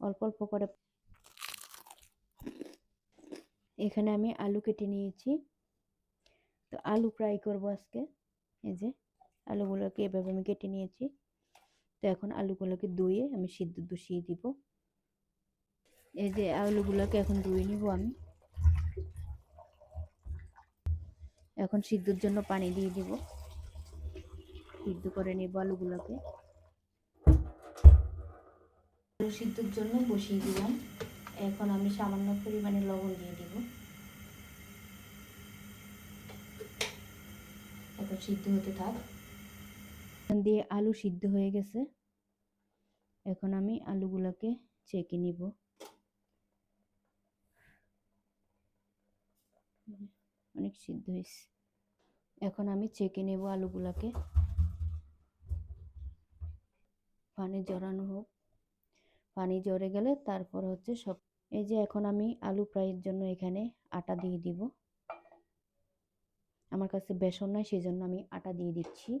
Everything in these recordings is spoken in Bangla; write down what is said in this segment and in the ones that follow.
অল্প অল্প করে এখানে আমি আলু কেটে নিয়েছি। তো আলু ফ্রাই করব আজকে। এই যে আলুগুলোকে এভাবে আমি কেটে নিয়েছি। তো এখন আলুগুলোকে ধুয়ে আমি সিদ্ধ বসিয়ে দিব। এই যে আলুগুলোকে এখন ধুয়ে নিব আমি। এখন সিদ্ধর জন্য পানি দিয়ে দিব। সিদ্ধ করে নেব আলুগুলোকে। আলু সিদ্ধর জন্য বসিয়ে দিলাম। এখন আমি সামান্য পরিমাণে লবণ দিয়ে দিব। এখন সিদ্ধ হতে থাক। দিয়ে আলু সিদ্ধ হয়ে গেছে। এখন আমি আলুগুলোকে চেকে নিব। অনেক সিদ্ধ হয়েছে। এখন আমি চেকে নেব আলুগুলোকে। পানি জড়ানো হোক। পানি জড়ে গেলে তারপর হচ্ছে সব, এই যে এখন আমি আলু ফ্রাইয়ের জন্য এখানে আটা দিয়ে দিব। আমার কাছে বেসন নাই সেই জন্য আমি আটা দিয়ে দিচ্ছি।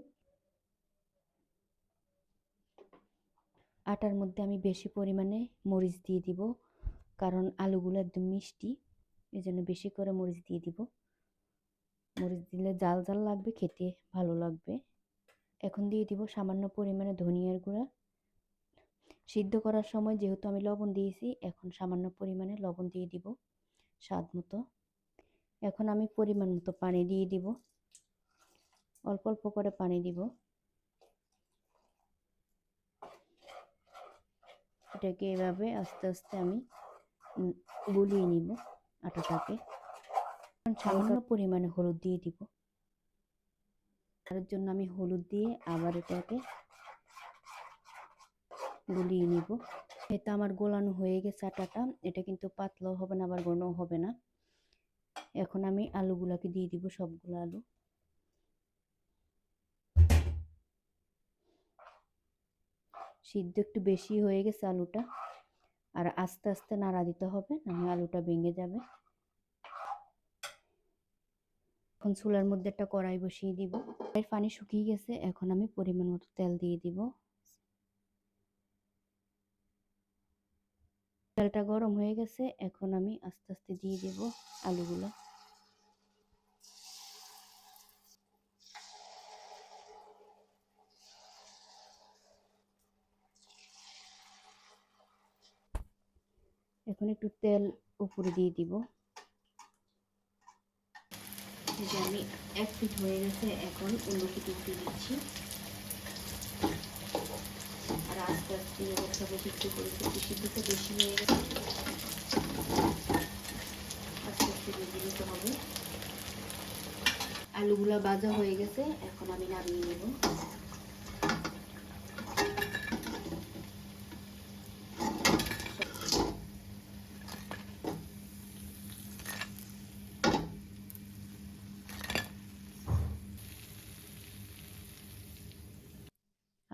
আটার মধ্যে আমি বেশি পরিমাণে মরিচ দিয়ে দিব, কারণ আলুগুলো একদম মিষ্টি এই জন্য বেশি করে মরিচ দিয়ে দিব। মরিচ দিলে জাল জাল লাগবে, খেতে ভালো লাগবে। এখন দিয়ে দিব সামান্য পরিমাণে ধনিয়ার গুঁড়া। সিদ্ধ করার সময় যেহেতু আমি লবণ দিয়েছি, এখন সামান্য পরিমাণে লবণ দিয়ে দিব, স্বাদ মতো। এখন আমি পরিমাণ মতো পানি দিয়ে দিব, অল্প অল্প করে পানি দিব। এটাকে এভাবে আস্তে আস্তে আমি গুলিয়ে নিব আটাটাকে। সামান্য পরিমাণে হলুদ দিয়ে দিব। তার জন্য আমি হলুদ দিয়ে আবার এটাকে গুলিয়ে নিব। এটা আমার গোলানো হয়ে গেছে আটাটা। এটা কিন্তু পাতলাও হবে না, আবার ঘনও হবে না। এখন আমি আলুগুলাকে দিয়ে দিব, সবগুলো আলু। সিদ্ধ একটু বেশি হয়ে গেছে আলুটা। আর আস্তে আস্তে নাড়া দিতে হবে নাহলে আলুটা ভেঙে যাবে। এখন চুলার মধ্যে একটা কড়াই বসিয়ে দিব। এর পানি শুকিয়ে গেছে, এখন আমি পরিমাণ মতো তেল দিয়ে দিব। তেলটা গরম হয়ে গেছে, এখন আমি আস্তে আস্তে দিয়ে দেব আলুগুলো। এখন একটু তেল উপরে দিয়ে দিব। আমি এক ফিট হয়ে গেছে, এখন অন্য ফিটে দিয়ে দিচ্ছি। আস্তে আস্তে বেশি হয়ে গেছে আলুগুলা হয়ে গেছে, এখন আমি নামিয়ে নেব।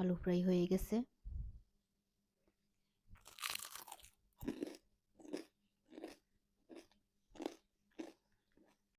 আলু ফ্রাই হয়ে গেছে।